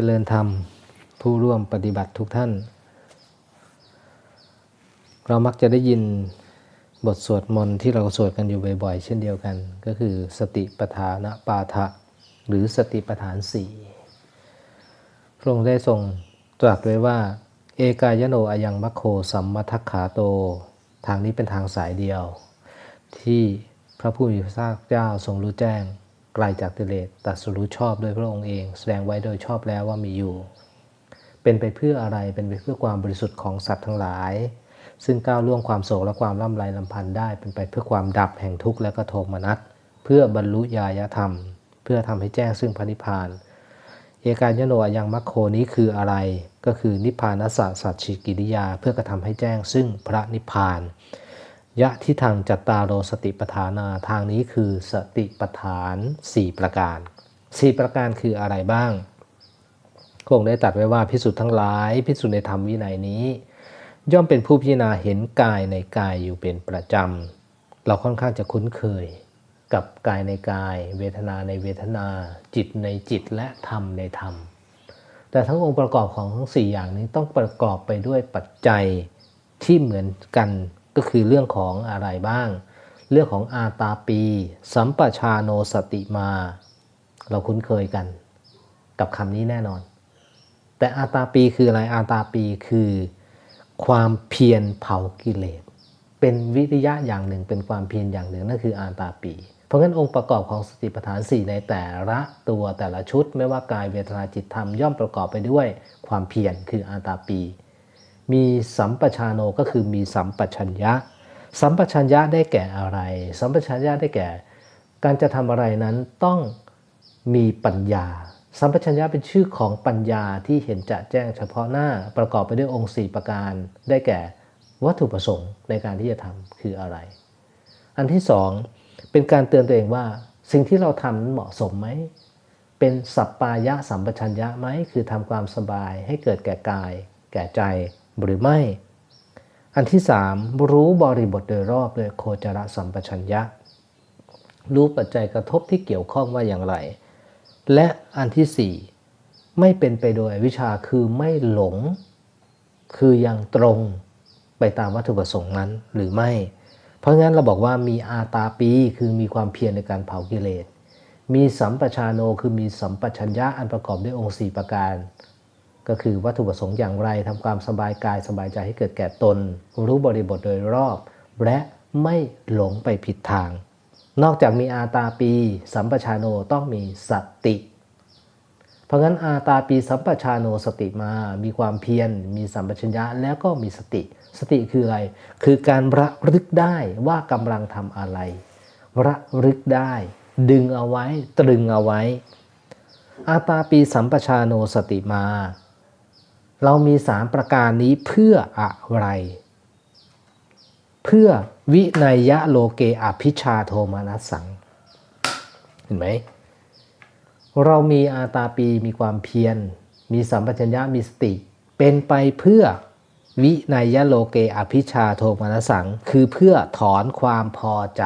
จริญธรรม ผู้ร่วมปฏิบัติทุกท่าน เรามักจะได้ยินบทสวดมนต์ที่เราสวดกันอยู่บ่อยๆ เช่นเดียวกัน ก็คือสติปทานปาทะ หรือสติปทานสี่พระองค์ได้ทรงตรัสไว้ว่า เอกายโนอายังมัคโคสัมมัทัคขาโต ทางนี้เป็นทางสายเดียว ที่พระผู้มีพระภาคเจ้าทรงรู้แจ้ง ไกลจากกิเลสตรัสรู้ชอบโดยพระองค์เอง แสดงไว้โดยชอบแล้วว่ามีอยู่ เป็นไปเพื่ออะไรเป็นไปเพื่อความบริสุทธิ์ของสัตว์ทั้งหลาย ซึ่งก้าวล่วงความโศกและความล่ำไรลำพันธ์ได้ เป็นไปเพื่อความดับแห่งทุกข์และก็โทมนัสเพื่อบรรลุญาญธรรม เพื่อทำให้แจ้งซึ่งพระนิพพานเอกายโนอยังมัคโคนี้คืออะไร ก็คือนิพพานัสสะสัจฉิกิริยา เพื่อกระทำให้แจ้งซึ่งพระนิพพาน ยะที่ทางจัตตารโรสติปทานาทางนี้คือสติปทาน 4 ประการ 4 ประการคืออะไรบ้างคงได้ตัดไว้ว่าพิสุทธ์ทั้งหลาย พิสุทธ์ในธรรมวินัยนี้ ย่อมเป็นผู้พิจารณาเห็นกายในกายอยู่เป็นประจำ เราค่อนข้างจะคุ้นเคยกับกายในกาย เวทนาในเวทนา จิตในจิตและธรรมในธรรม แต่ทั้งองค์ประกอบของทั้ง 4 อย่างนี้ต้องประกอบไปด้วยปัจจัยที่เหมือนกัน ก็คือเรื่องของอะไรบ้าง เรื่องของอาตาปี สัมปชาโนสติมา เราคุ้นเคยกัน กับคำนี้แน่นอน แต่อาตาปีคืออะไรอาตาปีคือ ความเพียรเผากิเลสเป็นวิริยะอย่างหนึ่งเป็นความเพียรอย่างหนึ่งนั่นคืออาตาปี เพราะงั้นองค์ประกอบของสติปัฏฐาน 4 ในแต่ละตัวแต่ละชุด ไม่ว่ากายเวทนาจิตธรรมย่อมประกอบไปด้วย ความเพียรคืออาตาปี มีสัมปชานโนก็คือมีสัมปชัญญะ สัมปชัญญะได้แก่อะไร สัมปชัญญะได้แก่ การจะทำอะไรนั้นต้องมีปัญญา สัมปชัญญะเป็นชื่อของปัญญาที่เห็นจะแจ้งเฉพาะหน้าประกอบไปด้วยองค์ 4 ประการ ได้แก่วัตถุประสงค์ในการที่จะทำคืออะไร อันที่สองเป็นการเตือนตัวเองว่า สิ่งที่เราทำนั้นเหมาะสมไหมเป็นสัปปายะสัมปชัญญะไหมคือทำความสบายให้เกิดแก่กาย แก่ใจ หรือไม่ อันที่สามรู้บริบทโดยรอบโดยโคจรสัมปชัญญะ รู้ปัจจัยกระทบที่เกี่ยวข้องว่าอย่างไร และอันที่สี่ไม่เป็นไปโดยวิชชาคือไม่หลง คือยังตรงไปตามวัตถุประสงค์นั้นหรือไม่ เพราะงั้นเราบอกว่ามีอาตาปีคือมีความเพียรในการเผากิเลส มีสัมปชานโนคือมีสัมปชัญญะอันประกอบด้วยองค์ 4 ประการ ก็คือวัตถุประสงค์อย่างไรทำความสบายกายสบายใจให้เกิดแก่ตน รู้บริบทโดยรอบ และไม่หลงไปผิดทาง นอกจากมีอาตาปี สัมปชานโนต้องมีสติ เพราะงั้นอาตาปีสัมปชานโนสติมา มีความเพียร มีสัมปชัญญะแล้วก็มีสติ สติคืออะไร คือการระลึกได้ว่ากำลังทำอะไร ระลึกได้ ดึงเอาไว้ ตรึงเอาไว้อาตาปีสัมปชานโนสติมา เรามีสามประการนี้เพื่ออะไร เพื่อวินัยยะโลเกอภิชาโทมานัสสัง เห็นไหม เรามีอาตาปีมีความเพียร มีสัมปชัญญะมีสติ เป็นไปเพื่อวินัยยะโลเกอภิชาโทมานัสสัง คือเพื่อถอนความพอใจ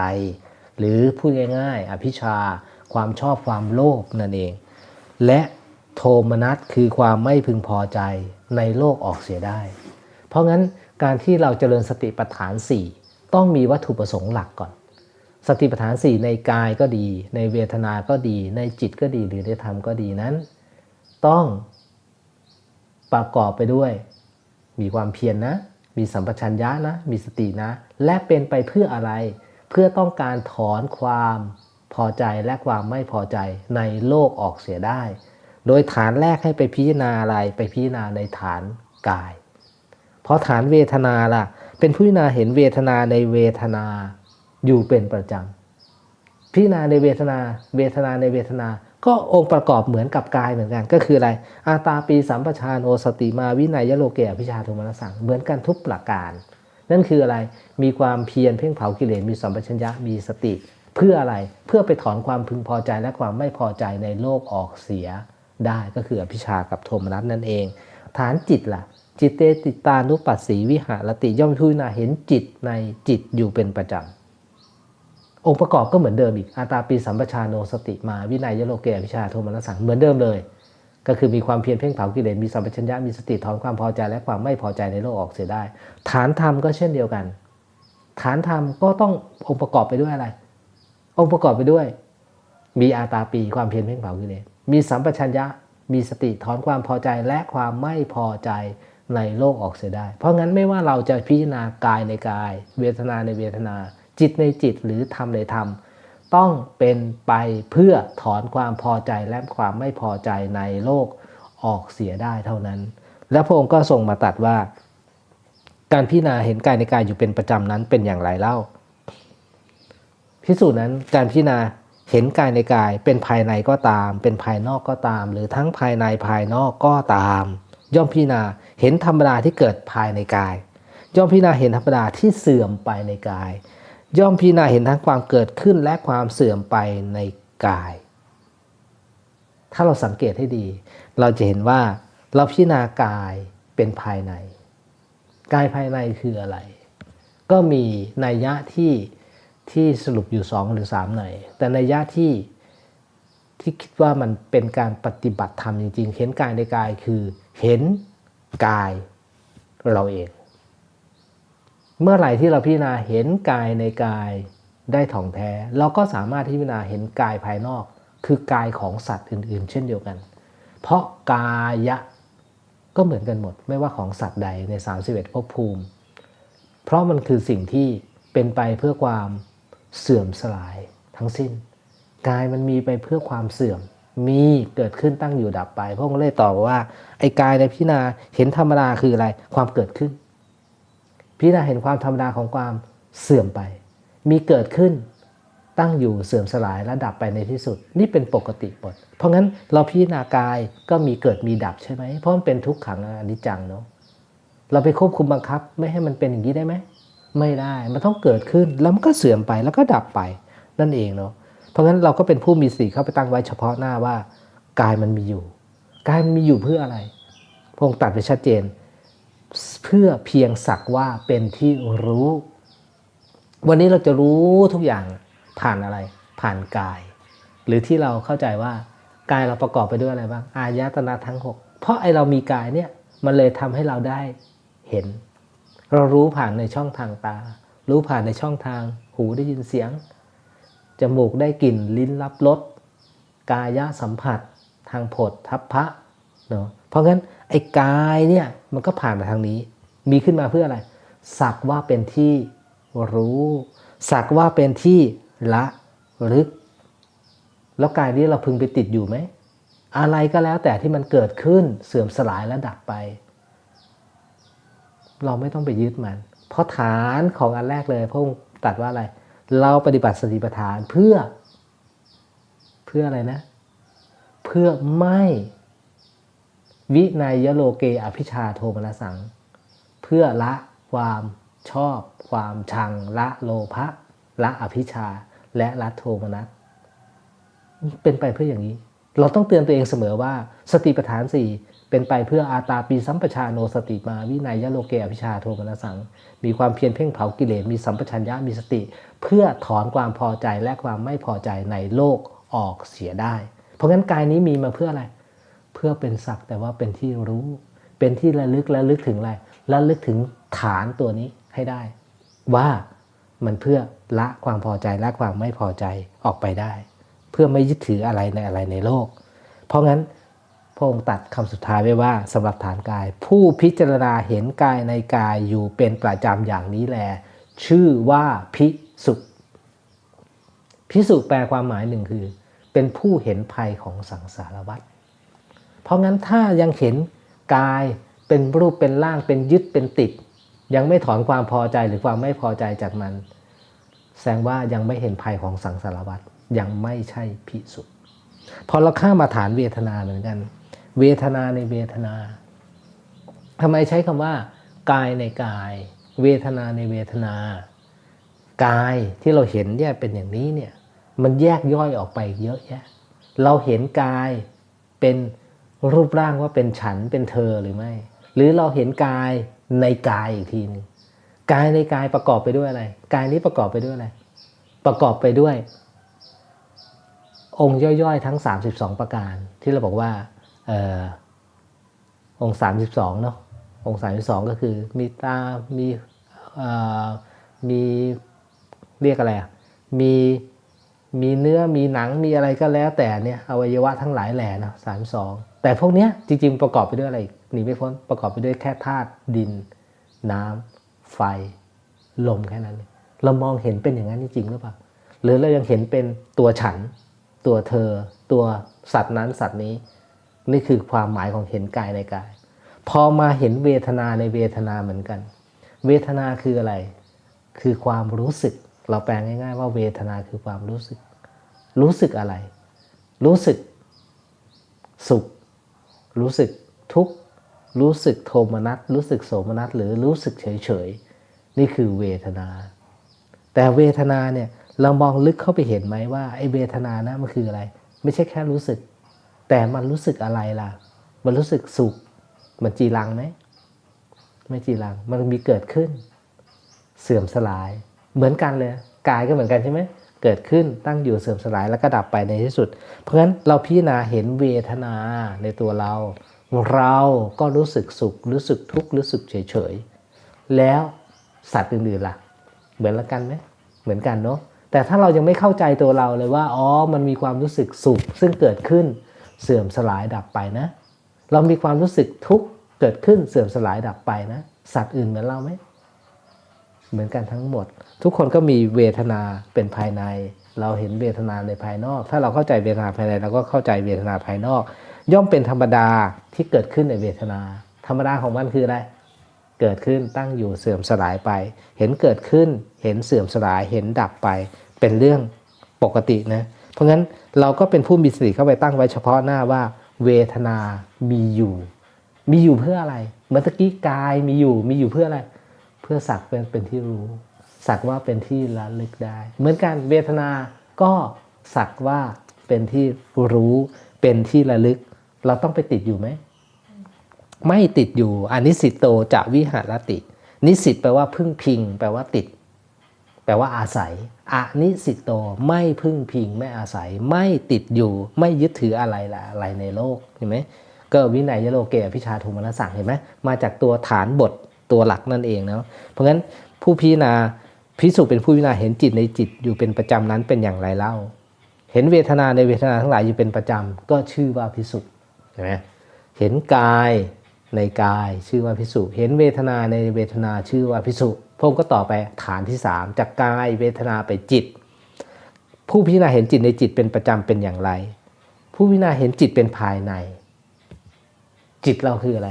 หรือพูดง่ายๆ อภิชาความชอบความโลภนั่นเอง และ โทมนัสคือความไม่พึงพอใจในโลกออกเสียได้ เพราะงั้นการที่เราเจริญสติปัฏฐาน 4 ต้องมีวัตถุประสงค์หลักก่อน สติปัฏฐาน 4 ในกายก็ดี ในเวทนาก็ดี ในจิตก็ดีหรือในธรรมก็ดีนั้น ต้องประกอบไปด้วย มีความเพียรนนะมีสัมปชัญญะนะมีสตินะ และเป็นไปเพื่ออะไร เพื่อต้องการถอนความพอใจและความไม่พอใจในโลกออกเสียได้ โดยฐานแรกให้ไปพิจารณาอะไรไปพิจารณาในฐานกาย เพราะฐานเวทนาล่ะ เป็นผู้พิจารณาเห็นเวทนาในเวทนาอยู่เป็นประจำพิจารณาในเวทนา เวทนาในเวทนา ก็องค์ประกอบเหมือนกับกายเหมือนกัน ก็คืออะไร อาตาปีสัมปชานโอสติมาวินัยยโลเกอภิชาโทมนสสังเหมือนกันทุกประการ นั่นคืออะไรมีความเพียรเพ่งเผากิเลสมีสัมปชัญญะมีสติ เพื่ออะไรเพื่อไปถอนความพึงพอใจและความไม่พอใจในโลกออกเสีย ได้ก็คืออภิชากับโทมนัสนั่นเอง ฐานจิตล่ะ จิตเตติตานุปัสสีวิหารติย่อมพิจารณาเห็นจิตในจิตอยู่เป็นประจำ องค์ประกอบก็เหมือนเดิมอีกอาตาปีสัมปชาโนสติมาวินัยยโลเกอภิชาโทมนัสสังเหมือนเดิมเลย ก็คือมีความเพียรเพ่งเผากิเลสมีสัมปชัญญะมีสติถอนความพอใจและความไม่พอใจในโลกออกเสียได้ ฐานธรรมก็เช่นเดียวกัน ฐานธรรมก็ต้ององค์ประกอบไปด้วยอะไร องค์ประกอบไปด้วย มีอาตาปีความเพียรเพ่งเผากิเลส มีสัมปชัญญะ มีสติถอนความพอใจและความไม่พอใจในโลกออกเสียได้ เพราะงั้นไม่ว่าเราจะพิจารณากายในกาย เวทนาในเวทนา จิตในจิตหรือธรรมในธรรม ต้องเป็นไปเพื่อถอนความพอใจและความไม่พอใจในโลกออกเสียได้เท่านั้น และพระองค์ก็ทรงมาตรัดว่า การพิจารณาเห็นกายในกายอยู่เป็นประจำนั้นเป็นอย่างไรเล่าพิสูจน์นั้นการพิจารณา เห็นกายในกายเป็นภายในก็ตาม เป็นภายนอกก็ตาม หรือทั้งภายในภายนอกก็ตาม ย่อมพิจารณาเห็นธรรมดาที่เกิดภายในกาย ย่อมพิจารณาเห็นธรรมดาที่เสื่อมไปในกาย ย่อมพิจารณาเห็นทั้งความเกิดขึ้นและความเสื่อมไปในกาย ถ้าเราสังเกตให้ดี เราจะเห็นว่าเราพิจารณากายเป็นภายใน กายภายในคืออะไร ก็มีนัยยะที่ ที่สรุปอยู่สองหรือสามหน่อย แต่ในยยะที่ที่คิดว่ามันเป็นการปฏิบัติธรรมจริง ๆ เห็นกายในกายคือเห็นกายเราเอง เมื่อไหร่ที่เราพิจารณาเห็นกายในกายได้ถ่องแท้ เราก็สามารถที่พิจารณาเห็นกายภายนอก คือกายของสัตว์อื่น ๆ เช่นเดียวกัน เพราะกายะก็เหมือนกันหมด ไม่ว่าของสัตว์ใดใน 31ภพภูมิ เพราะมันคือสิ่งที่เป็นไปเพื่อความ เสื่อมสลายทั้งสิ้น กายมันมีไปเพื่อความเสื่อมมีเกิดขึ้นตั้งอยู่ดับไปพระองค์เลยตอบว่า ไอ้กายในพิจารณาเห็นธรรมดาคืออะไร ความเกิดขึ้น พิจารณาเห็นความธรรมดาของความเสื่อมไป มีเกิดขึ้นตั้งอยู่เสื่อมสลายและดับไปในที่สุด นี่เป็นปกติหมดเพราะงั้นเราพิจารณากายก็มีเกิดมีดับใช่ไหมเพราะมันเป็นทุกขังอนิจจังเนาะเราไปควบคุมบังคับไม่ให้มันเป็นอย่างนี้ได้ไหม ไม่ได้มันต้องเกิดขึ้นแล้วมันก็เสื่อมไปแล้วก็ดับไปนั่นเองเนาะเพราะงั้นเราก็เป็นผู้มีสีเข้าไปตั้งไว้เฉพาะหน้าว่ากายมันมีอยู่กายมันมีอยู่เพื่ออะไรพระองค์ตรัดไปชัดเจน เพื่อเพียงสักว่าเป็นที่รู้ วันนี้เราจะรู้ทุกอย่างผ่านอะไร ผ่านกาย หรือที่เราเข้าใจว่ากายเราประกอบไปด้วยอะไรบ้าง อายตนะทั้งหกเพราะไอเรามีกายเนี่ย มันเลยทำให้เราได้เห็น เรารู้ผ่านในช่องทางตา รู้ผ่านในช่องทางหูได้ยินเสียง จมูกได้กลิ่นลิ้นรับรสกายะสัมผัส ทางผดทัพพะเนาะเพราะงั้นไอ้กายเนี่ยมันก็ผ่านมาทางนี้ มีขึ้นมาเพื่ออะไร สักว่าเป็นที่รู้ สักว่าเป็นที่ละลึก แล้วกายนี้เราพึงไปติดอยู่ไหมอะไรก็แล้วแต่ที่มันเกิดขึ้นเสื่อมสลายและดับไป เราไม่ต้องไปยึดมัน เพราะฐานของอันแรกเลยพระองค์ตรัสว่าอะไร เราปฏิบัติสติปัฏฐานเพื่อ เพื่ออะไรนะ เพื่อไม่วินัยโลเกอภิชาโทมนสัง เพื่อละความชอบ ความชัง ละโลภะละอภิชา และละโทมนัสเป็นไปเพื่ออย่างนี้ เราต้องเตือนตัวเองเสมอว่า สติปัฏฐานสี่ เป็นไปเพื่ออาตาปีสัมปชาโนสติมาวินัยยโลเกอภิชาโทมนสัง มีความเพียรเพ่งเผากิเลสมีสัมปชัญญะมีสติ เพื่อถอนความพอใจและความไม่พอใจในโลกออกเสียได้ เพราะงั้นกายนี้มีมาเพื่ออะไร เพื่อเป็นศักแต่ว่าเป็นที่รู้ เป็นที่ระลึกและลึกถึงอะไรระลึกถึงฐานตัวนี้ให้ได้ ว่ามันเพื่อละความพอใจและความไม่พอใจออกไปได้ เพื่อไม่ยึดถืออะไรในอะไรในโลก เพราะงั้น พระองค์ตัดคำสุดท้ายไว้ว่าสำหรับฐานกาย ผู้พิจารณาเห็นกายในกายอยู่เป็นประจำอย่างนี้แล ชื่อว่าพิสุพิสุแปลความหมายหนึ่งคือ เป็นผู้เห็นภัยของสังสารวัฏเพราะงั้นถ้ายังเห็นกายเป็นรูปเป็นร่างเป็นยึดเป็นติด ยังไม่ถอนความพอใจหรือความไม่พอใจจากมัน แสดงว่ายังไม่เห็นภัยของสังสารวัฏยังไม่ใช่พิสุพอเราข้ามมาฐานเวทนาเหมือนกัน เวทนาในเวทนาทำไมใช้คำว่า กายในกาย เวทนาในเวทนา กายที่เราเห็นเนี่ยเป็นอย่างนี้เนี่ยมันแยกย่อยออกไปเยอะแยะ เราเห็นกายเป็นรูปร่างว่าเป็นฉันเป็นเธอหรือไม่ หรือเราเห็นกายในกายอีกทีหนึงกายในกายประกอบไปด้วยอะไร กายนี้ประกอบไปด้วยอะไร ประกอบไปด้วย องค์ย่อยๆ ทั้ง 32 ประการ ที่เราบอกว่า องค์สามสิบสองเนาะองค์สามสิบสองก็คือมีตา มีมีเรียกอะไรอะมีมีเนื้อมีหนังมีอะไรก็แล้วแต่เนี่ยอวัยวะทั้งหลายแหล่นะสามสองแต่พวกเนี้ยจริง ๆ ประกอบไปด้วยอะไรหนีไม่พ้นประกอบไปด้วยแค่ธาตุดิน น้ำไฟ ลมแค่นั้น เรามองเห็นเป็นอย่างนั้นจริงหรือเปล่าหรือเรายังเห็นเป็นตัวฉัน ตัวเธอ ตัวสัตว์นั้นสัตว์นี้ นี่คือความหมายของเห็นกายในกาย พอมาเห็นเวทนาในเวทนาเหมือนกัน เวทนาคืออะไร คือความรู้สึก เราแปลงง่าย ๆ ว่าเวทนาคือความรู้สึก รู้สึกอะไร รู้สึก สุข รู้สึกทุกข์รู้สึกโทมนัสรู้สึกโสมนัสหรือรู้สึกเฉยๆ นี่คือเวทนา แต่เวทนาเนี่ยเรามองลึกเข้าไปเห็นไหมว่าไอ้เวทนานะมันคืออะไร ไม่ใช่แค่รู้สึก แต่มันรู้สึกอะไรล่ะ มันรู้สึกสุข มันจีรังไหม ไม่จีรัง มันมีเกิดขึ้น เสื่อมสลาย เหมือนกันเลย กายก็เหมือนกันใช่ไหม เกิดขึ้น ตั้งอยู่ เสื่อมสลาย แล้วก็ดับไปในที่สุด เพราะฉะนั้นเราพิจารณาเห็นเวทนาในตัวเรา เราก็รู้สึกสุข รู้สึกทุกข์ รู้สึกเฉยๆแล้วสัตว์อื่นๆล่ะ เหมือนละกันไหม เหมือนกันเนาะแต่ถ้าเรายังไม่เข้าใจตัวเราเลยว่า อ๋อ มันมีความรู้สึกสุขซึ่งเกิดขึ้น เสื่อมสลายดับไปนะ เรามีความรู้สึกทุกข์เกิดขึ้นเสื่อมสลายดับไปนะ สัตว์อื่นเหมือนเราไหมเหมือนกันทั้งหมด ทุกคนก็มีเวทนาเป็นภายใน เราเห็นเวทนาในภายนอก ถ้าเราเข้าใจเวทนาภายในเราก็เข้าใจเวทนาภายนอก ย่อมเป็นธรรมดาที่เกิดขึ้นในเวทนา ธรรมดาของมันคืออะไรเกิดขึ้นตั้งอยู่เสื่อมสลายไป เห็นเกิดขึ้นเห็นเสื่อมสลายเห็นดับไป เป็นเรื่องปกตินะ เพราะงั้นเราก็เป็นผู้มีสติเข้าไปตั้งไว้เฉพาะหน้าว่า เวทนามีอยู่ มีอยู่เพื่ออะไร เมื่อกี้กายมีอยู่มีอยู่เพื่ออะไร เพื่อสักเป็นเป็นที่รู้ สักว่าเป็นที่ระลึกได้ เหมือนกันเวทนาก็สักว่าเป็นที่รู้เป็นที่ระลึก เราต้องไปติดอยู่ไหมไม่ติดอยู่อนนิสิตโตจะวิหารติ นิสิตแปลว่าพึ่งพิง แปลว่าติด แปลว่าอาศัยอะนิสิตโตไม่พึ่งพิงไม่อาศัย ไม่ติดอยู่ไม่ยึดถืออะไรละอะไรในโลกเห็นไหมก็วินัยยโลเกอภิชาทุมนสังเห็นไหมมาจากตัวฐานบทตัวหลักนั่นเองเนาะเพราะงั้นผู้พิจารณาพิสุเป็นผู้พิจารณาเห็นจิตในจิตอยู่เป็นประจำนั้นเป็นอย่างไรเล่า เห็นเวทนาในเวทนาทั้งหลายอยู่เป็นประจำก็ชื่อว่าพิสุเห็นไหมเห็นกาย ในกายชื่อว่าพิสุเห็นเวทนาในเวทนาชื่อว่าพิสุพระองก็ต่อไปฐานที่ 3 จากกายเวทนาไปจิต ผู้พิจารณาเห็นจิตในจิตเป็นประจำเป็นอย่างไร ผู้พิจารณาเห็นจิตเป็นภายใน จิตเราคืออะไร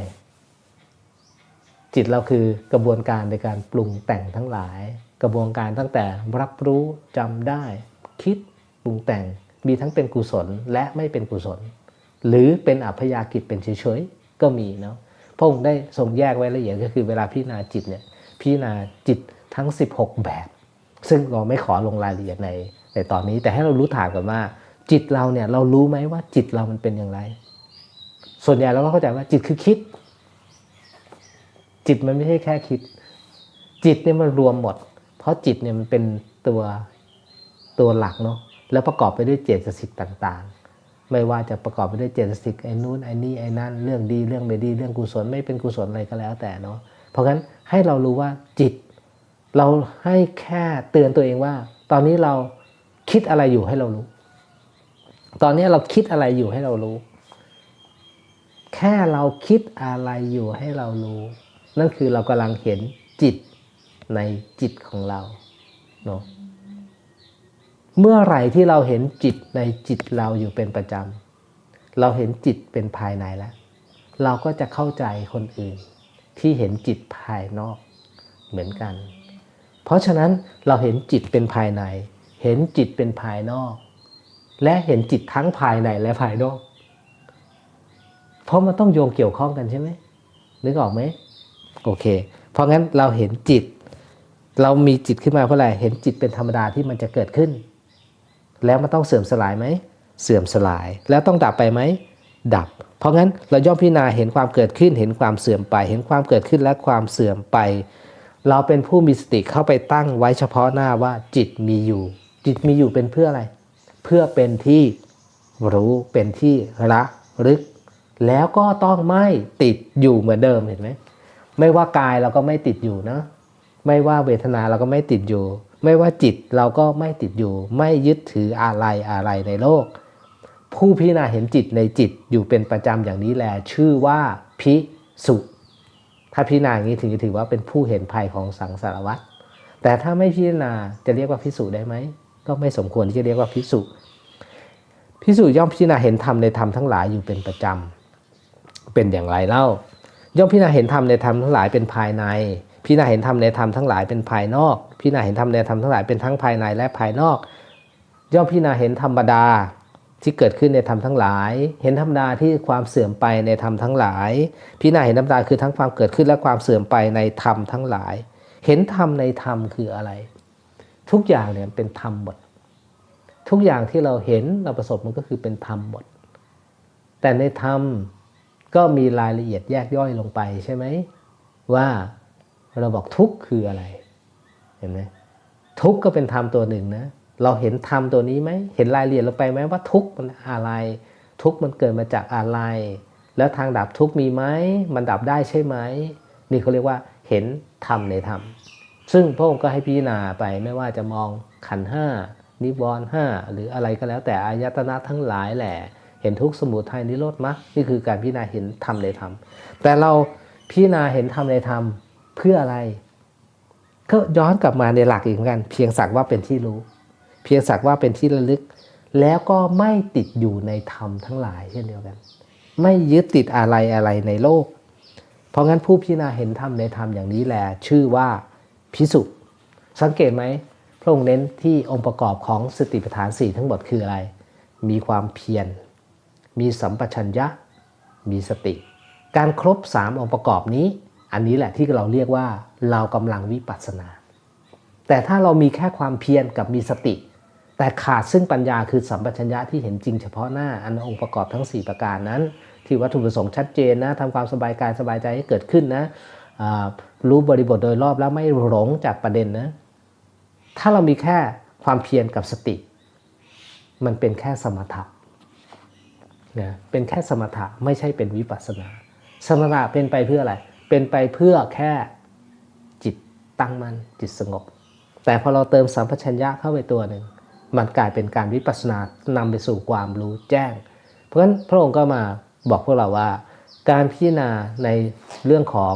จิตเราคือกระบวนการในการปรุงแต่งทั้งหลาย กระบวนการตั้งแต่รับรู้จำได้ คิดปรุงแต่งมีทั้งเป็นกุศลและไม่เป็นกุศล หรือเป็นอัพยากิจเป็นเฉยๆก็มีเนาะ พระองค์ได้ทรงแยกไว้ละเอียดก็คือเวลาพิจารณาจิตเนี่ยพิจารณาจิตทั้ง 16 แบบ ซึ่งเราไม่ขอลงรายละเอียดในในตอนนี้ แต่ให้เรารู้ฐานก่อนว่า จิตเราเนี่ยเรารู้ไหมว่าจิตเรามันเป็นอย่างไร ส่วนใหญ่เราก็เข้าใจว่าจิตคือคิด จิตมันไม่ใช่แค่คิด จิตเนี่ยมันรวมหมด เพราะจิตเนี่ยมันเป็นตัวตัวหลักเนาะแล้วประกอบไปด้วยเจตสิกต่าง ๆ ไม่ว่าจะประกอบไปด้วยเจตสิกไอ้นู้นไอ้นี่ไอ้นั่นเรื่องดีเรื่องไม่ดีเรื่องกุศลไม่เป็นกุศลอะไรก็แล้วแต่เนาะเพราะงั้นให้เรารู้ว่าจิต เราให้แค่เตือนตัวเองว่า ตอนนี้เราคิดอะไรอยู่ให้เรารู้ ตอนนี้เราคิดอะไรอยู่ให้เรารู้ แค่เราคิดอะไรอยู่ให้เรารู้ นั่นคือเรากำลังเห็นจิตในจิตของเราเนาะ เมื่อไหร่ที่เราเห็นจิตในจิตเราอยู่เป็นประจำ เราเห็นจิตเป็นภายในแล้ว เราก็จะเข้าใจคนอื่น ที่เห็นจิตภายนอกเหมือนกัน เพราะฉะนั้นเราเห็นจิตเป็นภายใน เห็นจิตเป็นภายนอก และเห็นจิตทั้งภายในและภายนอก เพราะมันต้องโยงเกี่ยวข้องกันใช่ไหมนึกออกไหมโอเค เพราะงั้นเราเห็นจิต เรามีจิตขึ้นมาเพราะอะไร เห็นจิตเป็นธรรมดาที่มันจะเกิดขึ้น แล้วมันต้องเสื่อมสลายไหม เสื่อมสลาย แล้วต้องดับไปไหม ดับ เพราะงั้นเราย่อมพิจารณาเห็นความเกิดขึ้น เห็นความเสื่อมไป เห็นความเกิดขึ้นและความเสื่อมไป เราเป็นผู้มีสติเข้าไปตั้งไว้เฉพาะหน้าว่าจิตมีอยู่ จิตมีอยู่เป็นเพื่ออะไร เพื่อเป็นที่รู้เป็นที่ละลึก แล้วก็ต้องไม่ติดอยู่เหมือนเดิมเห็นไหมไม่ว่ากายเราก็ไม่ติดอยู่นะ ไม่ว่าเวทนาเราก็ไม่ติดอยู่ ไม่ว่าจิตเราก็ไม่ติดอยู่ ไม่ยึดถืออะไรอะไรในโลก ผู้พิจารณาเห็นจิตในจิตอยู่เป็นประจำอย่างนี้แหละชื่อว่าพิสุถ้าพิจารณาอย่างนี้ถึงจะถือว่าเป็นผู้เห็นภัยของสังสารวัฏแต่ถ้าไม่พิจารณาจะเรียกว่าพิสุได้ไหมก็ไม่สมควรที่จะเรียกว่าพิสุพิสุย่อมพิจารณาเห็นธรรมในธรรมทั้งหลายอยู่เป็นประจำเป็นอย่างไรเล่า ย่อมพิจารณาเห็นธรรมในธรรมทั้งหลายเป็นภายใน พิจารณาเห็นธรรมในธรรมทั้งหลายเป็นภายนอก พิจารณาเห็นธรรมในธรรมทั้งหลายเป็นทั้งภายในและภายนอก ย่อมพิจารณาเห็นธรรมดาที่เกิดขึ้นในธรรมทั้งหลาย เห็นธรรมดาที่ความเสื่อมไปในธรรมทั้งหลาย พิจารณาเห็นธรรมดาคือทั้งความเกิดขึ้นและความเสื่อมไปในธรรมทั้งหลาย เห็นธรรมในธรรมคืออะไร ทุกอย่างเนี่ยเป็นธรรมหมด ทุกอย่างที่เราเห็นเราประสบมันก็คือเป็นธรรมหมด แต่ในธรรมก็มีรายละเอียดแยกย่อยลงไปใช่ไหมว่า เราบอกทุกข์คืออะไร เห็นไหมทุกข์ก็เป็นธรรมตัวหนึ่งนะ เราเห็นธรรมตัวนี้ไหม เห็นรายละเอียดลงไปไหมว่าทุกข์มันอะไร ทุกข์มันเกิดมาจากอะไร แล้วทางดับทุกข์มีไหม มันดับได้ใช่ไหม นี่เขาเรียกว่าเห็นธรรมในธรรม ซึ่งพระองค์ก็ให้พิจารณาไปไม่ว่าจะมองขันห้านิวรณ์ห้าหรืออะไรก็แล้วแต่อายตนะทั้งหลายแหละ เห็นทุกข์สมุทัยนิโรธมรรคนี่คือการพิจารณาเห็นธรรมในธรรม แต่เราพิจารณาเห็นธรรมในธรรม พื่ออะไร ก็ย้อนกลับมาในหลักอีกเหมือนกัน เพียงสักว่าเป็นที่รู้ เพียงสักว่าเป็นที่ระลึก แล้วก็ไม่ติดอยู่ในธรรมทั้งหลายเช่นเดียวกัน ไม่ยึดติดอะไรอะไรในโลก เพราะงั้นผู้พิจารณาเห็นธรรมในธรรมอย่างนี้แหละชื่อว่าพิสุสังเกตไหมพระองค์เน้นที่องค์ประกอบของสติปัฏฐานสี่ทั้งหมดคืออะไร มีความเพียร มีสัมปชัญญะ มีสติ การครบ 3 องค์ประกอบนี้ อันนี้แหละที่เราเรียกว่าเรากำลังวิปัสสนา แต่ถ้าเรามีแค่ความเพียรกับมีสติ แต่ขาดซึ่งปัญญาคือสัมปชัญญะที่เห็นจริงเฉพาะหน้าอันองค์ประกอบทั้ง 4 ประการนั้น ที่วัตถุประสงค์ชัดเจนนะทำความสบายกายสบายใจให้เกิดขึ้นนะรู้บริบทโดยรอบแล้วไม่หลงจากประเด็นนะ ถ้าเรามีแค่ความเพียรกับสติ มันเป็นแค่สมถะนะเป็นแค่สมถะไม่ใช่เป็นวิปัสสนา สมถะเป็นไปเพื่ออะไร เป็นไปเพื่อแค่จิตตั้งมั่นจิตสงบ แต่พอเราเติมสัมปชัญญะเข้าไปตัวหนึ่งมันกลายเป็นการวิปัสสนานำไปสู่ความรู้แจ้ง เพราะฉะนั้นพระองค์ก็มาบอกพวกเราว่า การพิจารณาในเรื่องของ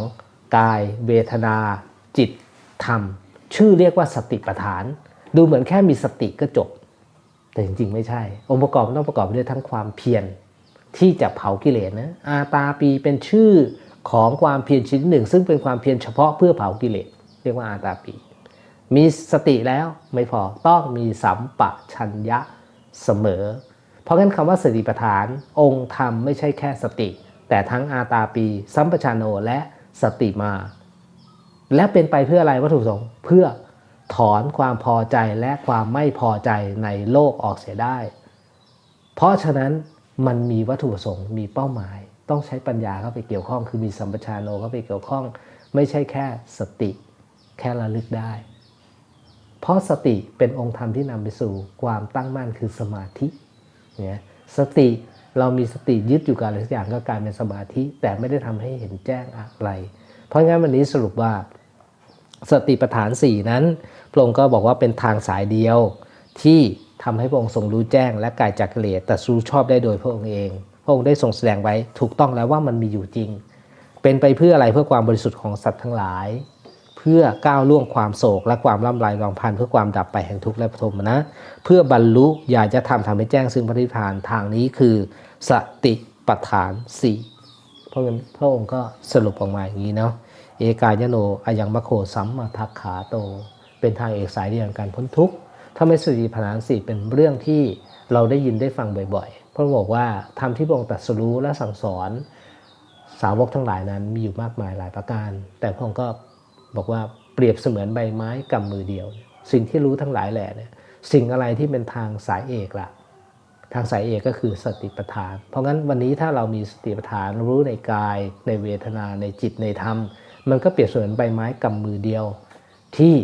กายเวทนา จิตธรรม ชื่อเรียกว่าสติปัฏฐาน ดูเหมือนแค่มีสติก็จบ แต่จริงๆ ไม่ใช่ องค์ประกอบต้องประกอบด้วยทั้งความเพียรที่จะเผากิเลสนะอาตาปีเป็นชื่อ ของความเพียรชนิดหนึ่ง ซึ่งเป็นความเพียรเฉพาะเพื่อเผากิเลสเรียกว่าอาตาปี มีสติแล้วไม่พอต้องมีสัมปะชัญญะเสมอ เพราะงั้นคำว่าสติปัฏฐานองค์ธรรมไม่ใช่แค่สติ แต่ทั้งอาตาปี สัมปชานโนและสติมา และเป็นไปเพื่ออะไรวัตถุประสงค์เพื่อถอนความพอใจและความไม่พอใจในโลกออกเสียได้ เพราะฉะนั้นมันมีวัตถุประสงค์มีเป้าหมาย ต้องใช้ปัญญาเข้าไปเกี่ยวข้อง คือมีสัมปชานโนเข้าไปเกี่ยวข้อง ไม่ใช่แค่สติแค่ระลึกได้ เพราะสติเป็นองค์ธรรมที่นำไปสู่ความตั้งมั่นคือสมาธิเนี่ยสติเรามีสติยึดอยู่กับอะไรสักอย่างก็กลายเป็นสมาธิ แต่ไม่ได้ทำให้เห็นแจ้งอะไร เพราะงั้นวันนี้สรุปว่าสติปัฏฐานสี่นั้นพระองค์ก็บอกว่าเป็นทางสายเดียวที่ทำให้พระองค์ทรงรู้แจ้งและกายจากกิเลสแต่รู้ชอบได้โดยพระองค์เอง พระองค์ได้ทรงแสดงไว้ถูกต้องแล้วว่ามันมีอยู่จริง เป็นไปเพื่ออะไรเพื่อความบริสุทธิ์ของสัตว์ทั้งหลาย เพื่อก้าวล่วงความโศก และความล่ำไรรองพันเพื่อความดับไปแห่งทุกข์และปฐมนะ เพื่อบรรลุอยากจะทำทำให้แจ้งซึ่งพระนิพพานทางนี้คือสติปัฏฐานสี่เพราะงั้นพระองค์ก็สรุปออกมาอย่างนี้เนาะเอกายโนอายังมะโคสัมมาทักขาโต เป็นทางเอกสายเดียวกันพ้นทุกข์ถ้าไม่สติปัฏฐานสี่เป็นเรื่องที่เราได้ยินได้ฟังบ่อยๆ พราะบอกว่าทำที่พระองค์ตรัสรู้และสั่งสอนสาวกทั้งหลายนั้นมีอยู่มากมายหลายประการ แต่พระองค์ก็บอกว่าเปรียบเสมือนใบไม้กำมือเดียว สิ่งที่รู้ทั้งหลายแหละเนี่ยสิ่งอะไรที่เป็นทางสายเอกล่ะ ทางสายเอกก็คือสติปัฏฐาน เพราะงั้นวันนี้ถ้าเรามีสติปัฏฐานรู้ในกาย ในเวทนาในจิตในธรรม มันก็เปรียบเสมือนใบไม้กำมือเดียว ที่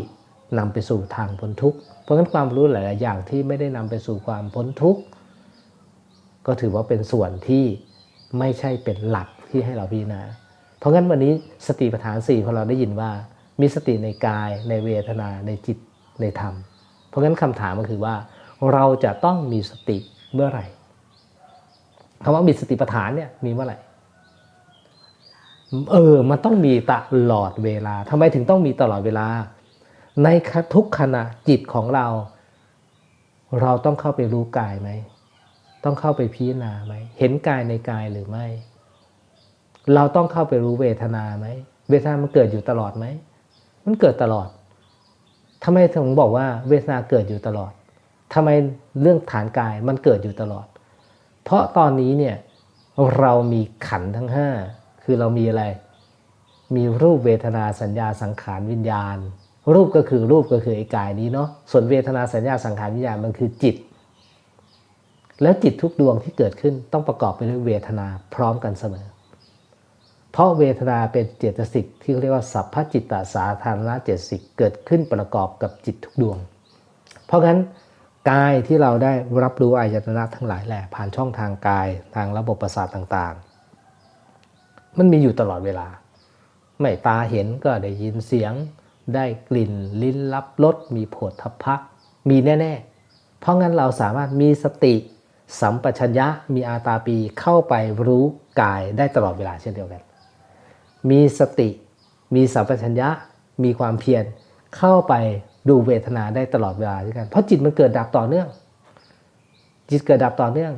นำไปสู่ทางพ้นทุกข์เพราะงั้นความรู้หลาย ๆ อย่างที่ไม่ได้นำไปสู่ความพ้นทุกข์ ก็ถือว่าเป็นส่วนที่ไม่ใช่เป็นหลักที่ให้เราพิจารณา เพราะงั้นวันนี้สติปัฏฐานสี่พอเราได้ยินว่า มีสติในกายในเวทนาในจิตในธรรม เพราะงั้นคำถามก็คือว่า เราจะต้องมีสติเมื่อไหร่คำว่ามีสติปัฏฐานเนี่ยมีเมื่อไหร่เออ มันต้องมีตลอดเวลาทำไมถึงต้องมีตลอดเวลา ในทุกขณะจิตของเรา เราต้องเข้าไปรู้กายไหม ต้องเข้าไปพิจารณาไหม เห็นกายในกายหรือไม่ เราต้องเข้าไปรู้เวทนาไหม เวทนามันเกิดอยู่ตลอดไหม มันเกิดตลอดทำไมถึงบอกว่าเวทนาเกิดอยู่ตลอดทำไมเรื่องฐานกายมันเกิดอยู่ตลอด เพราะตอนนี้เนี่ยเรามีขันทั้งห้าคือเรามีอะไร มีรูปเวทนาสัญญาสังขารวิญญาณ รูปก็คือรูปก็คือไอ้กายนี้เนาะ ส่วนเวทนาสัญญาสังขารวิญญาณมันคือจิต แล้วจิตทุกดวงที่เกิดขึ้นต้องประกอบไปด้วยเวทนาพร้อมกันเสมอ เพราะเวทนาเป็นเจตสิกที่เรียกว่าสัพพจิตตสาธารณเจตสิกเกิดขึ้นประกอบกับจิตทุกดวง เพราะงั้นกายที่เราได้รับรู้อายตนะทั้งหลายแหละผ่านช่องทางกายทางระบบประสาทต่างๆ มันมีอยู่ตลอดเวลา ไม่ตาเห็นก็ได้ยินเสียง ได้กลิ่นลิ้นรับรสมีโผฏฐัพพะมีแน่ ๆ เพราะงั้นเราสามารถมีสติ สัมปชัญญะมีอาตาปีเข้าไปรู้กายได้ตลอดเวลาเช่นเดียวกัน มีสติ มีสัมปชัญญะ มีความเพียรเข้าไปดูเวทนาได้ตลอดเวลาด้วยกัน เพราะจิตมันเกิดดับต่อเนื่อง จิตเกิดดับต่อเนื่อง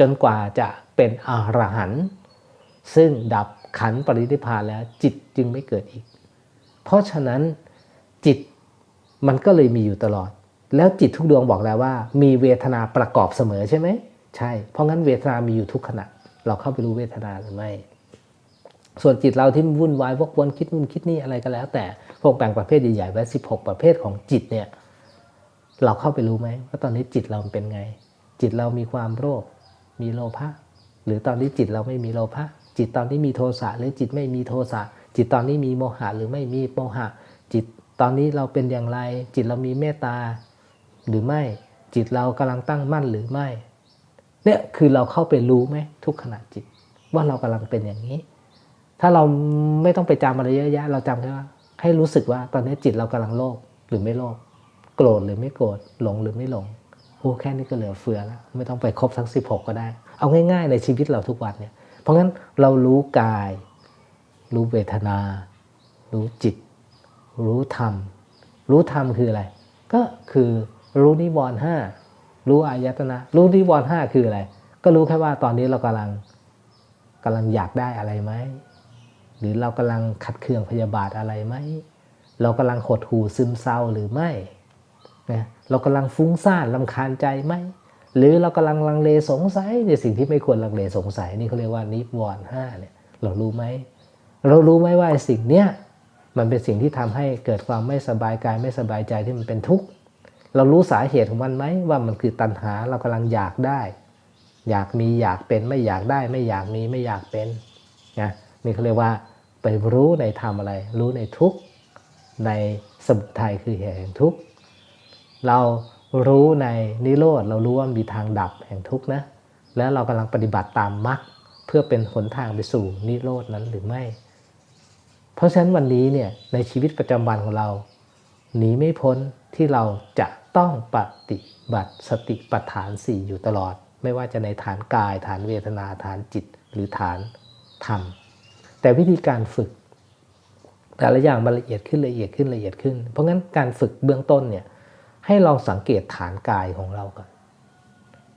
จนกว่าจะเป็นอรหันต์ซึ่งดับขันปรินิพานแล้วจิตจึงไม่เกิดอีก เพราะฉะนั้นจิตมันก็เลยมีอยู่ตลอด แล้วจิตทุกดวงบอกแล้วว่า มีเวทนาประกอบเสมอใช่ไหมใช่ เพราะงั้นเวทนามีอยู่ทุกขณะ เราเข้าไปรู้เวทนาหรือไม่ ส่วนจิตเราที่วุ่นวายวกวนคิดนู่นคิดนี่อะไรก็แล้ว แต่พวกแบ่งประเภทใหญ่ๆไว้16 ประเภทของจิตเนี่ยเราเข้าไปรู้ไหมว่าตอนนี้จิตเราเป็นไง จิตเรามีความโลภมีโลภะหรือตอนนี้จิตเราไม่มีโลภะจิตตอนนี้มีโทสะหรือจิตไม่มีโทสะจิตตอนนี้มีโมหะหรือไม่มีโมหะ จิตตอนนี้เราเป็นอย่างไร จิตเรามีเมตตา หรือไม่ จิตเรากำลังตั้งมั่นหรือไม่ เนี่ยคือเราเข้าไปรู้ไหมทุกขณะจิต ว่าเรากำลังเป็นอย่างนี้ ถ้าเราไม่ต้องไปจำอะไรเยอะแยะ เราจำแค่ว่า ให้รู้สึกว่าตอนนี้จิตเรากำลังโลภหรือไม่โลภโกรธหรือไม่โกรธหลงหรือไม่หลงโอ้แค่นี้ก็เหลือเฟือแล้วไม่ต้องไปครบทั้ง 16 ก็ได้ เอาง่าย ๆ ในชีวิตเราทุกวันเนี่ย เพราะงั้นเรารู้กาย รู้เวทนา รู้จิต รู้ธรรม รู้ธรรมคืออะไร ก็คือ รู้นิวรณ์ห้ารู้อายตนะ รู้นิวรณ์ห้าคืออะไร ก็รู้แค่ว่าตอนนี้เรากำลังกำลังอยากได้อะไรไหมหรือเรากำลังขัดเคืองพยาบาทอะไรไหมเรากำลังหดหู่ซึมเศร้าหรือไม่นะเรากำลังฟุ้งซ่านลำคาญใจไหมหรือเรากำลังลังเลสงสัยในสิ่งที่ไม่ควรลังเลสงสัยนี่เขาเรียกว่านิวรณ์ห้าเนี่ยเรารู้ไหมเรารู้ไหมว่าสิ่งเนี้ยมันเป็นสิ่งที่ทำให้เกิดความไม่สบายกายไม่สบายใจที่มันเป็นทุกข์ เรารู้สาเหตุของมันไหมว่ามันคือตัณหาเรากำลังอยากได้ อยากมีอยากเป็นไม่อยากได้ไม่อยากมีไม่อยากเป็นนะนี่เขาเรียกว่าไปรู้ในธรรมอะไร รู้ในทุกข์ในสมุทัยคือเหตุแห่งทุกข์เรารู้ในนิโรธเรารู้ว่ามีทางดับแห่งทุกข์นะแล้วเรากำลังปฏิบัติตามมรรคเพื่อเป็นหนทางไปสู่นิโรธนั้นหรือไม่ เพราะฉะนั้นวันนี้เนี่ยในชีวิตประจำวันของเรา หนีไม่พ้นที่เราจะต้องปฏิบัติสติปัฏฐานสี่อยู่ตลอด ไม่ว่าจะในฐานกาย ฐานเวทนาฐานจิต หรือฐานธรรม แต่วิธีการฝึก แต่ละอย่างมันละเอียดขึ้นละเอียดขึ้นละเอียดขึ้น เพราะงั้นการฝึกเบื้องต้นเนี่ยให้ลองสังเกตฐานกายของเราก่อน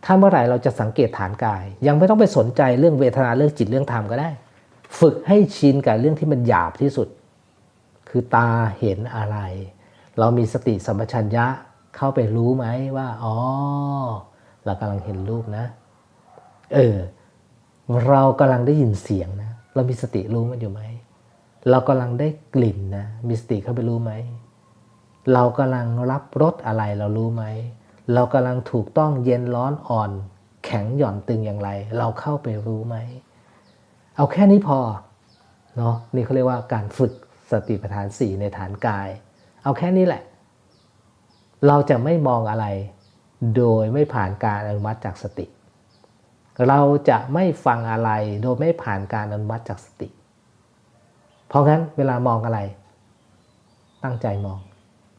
ถ้าเมื่อไหร่เราจะสังเกตฐานกาย ยังไม่ต้องไปสนใจเรื่องเวทนาเรื่องจิตเรื่องธรรมก็ได้ ฝึกให้ชินกับเรื่องที่มันหยาบที่สุด คือตาเห็นอะไร เรามีสติสัมปชัญญะเข้าไปรู้ไหมว่า อ๋อ เรากำลังเห็นรูปนะ เออ เรากำลังได้ยินเสียงนะ เรามีสติรู้มันอยู่ไหม เรากำลังได้กลิ่นนะ มีสติเข้าไปรู้ไหม เรากำลังรับรสอะไรเรารู้ไหม เรากำลังถูกต้องเย็นร้อนอ่อน แข็งหย่อนตึงอย่างไร เราเข้าไปรู้ไหม เอาแค่นี้พอ เนาะนี่เขาเรียกว่าการฝึกสติปัฏฐานสี่ในฐานกาย เอาแค่นี้แหละ เราจะไม่มองอะไร โดยไม่ผ่านการอนุมัติจากสติ เราจะไม่ฟังอะไรโดยไม่ผ่านการอนุมัติจากสติ เพราะงั้นเวลามองอะไร ตั้งใจมอง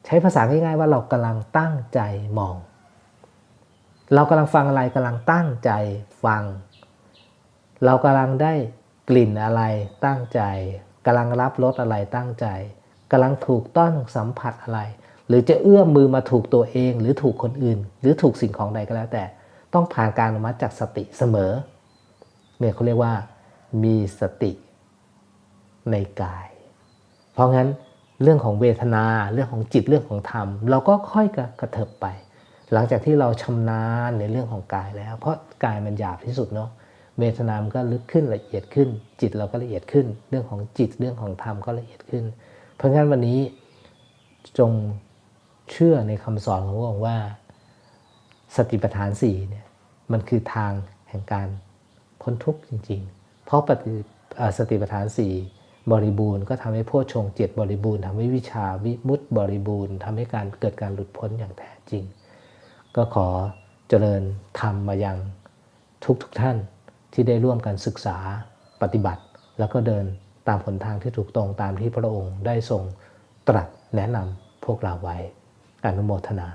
ใช้ภาษาง่ายๆว่าเรากำลังตั้งใจมอง เรากำลังฟังอะไรกำลังตั้งใจฟัง เรากำลังได้กลิ่นอะไรตั้งใจกำลังรับรสอะไรตั้งใจ กำลังถูกต้องสัมผัสอะไร หรือจะเอื้อมมือมาถูกตัวเอง หรือถูกคนอื่น หรือถูกสิ่งของใดก็แล้วแต่ ต้องผ่านการอนุมัติจากสติเสมอเนี่ยเขาเรียกว่า มีสติในกาย เพราะงั้นเรื่องของเวทนาเรื่องของจิตเรื่องของธรรม เราก็ค่อยกระเถิบไป หลังจากที่เราชำนาญในเรื่องของกายแล้ว เพราะกายมันหยาบที่สุดเนาะเวทนามันก็ลึกขึ้นละเอียดขึ้น จิตเราก็ละเอียดขึ้น เรื่องของจิตเรื่องของธรรมก็ละเอียดขึ้น ราะงั้นวันนี้จงเชื่อในคำสอนของพระองค์ว่า สติปัฏฐานสี่เนี่ยมันคือทางแห่งการพ้นทุกข์จริง ๆ เพราะปฏิสติปัฏฐานสี่บริบูรณ์ก็ทำให้โพชฌงค์เจ็ดบริบูรณ์ทำให้วิชาวิมุตติบริบูรณ์ทำให้การเกิดการหลุดพ้นอย่างแท้จริง ก็ขอเจริญธรรมมายังทุกทุกท่านที่ได้ร่วมกันศึกษาปฏิบัติ แล้วก็เดิน ตามผลทางที่ถูกตรงตามที่พระองค์ได้ทรงตรัสแนะนำพวกเราไว้อนุโมทนา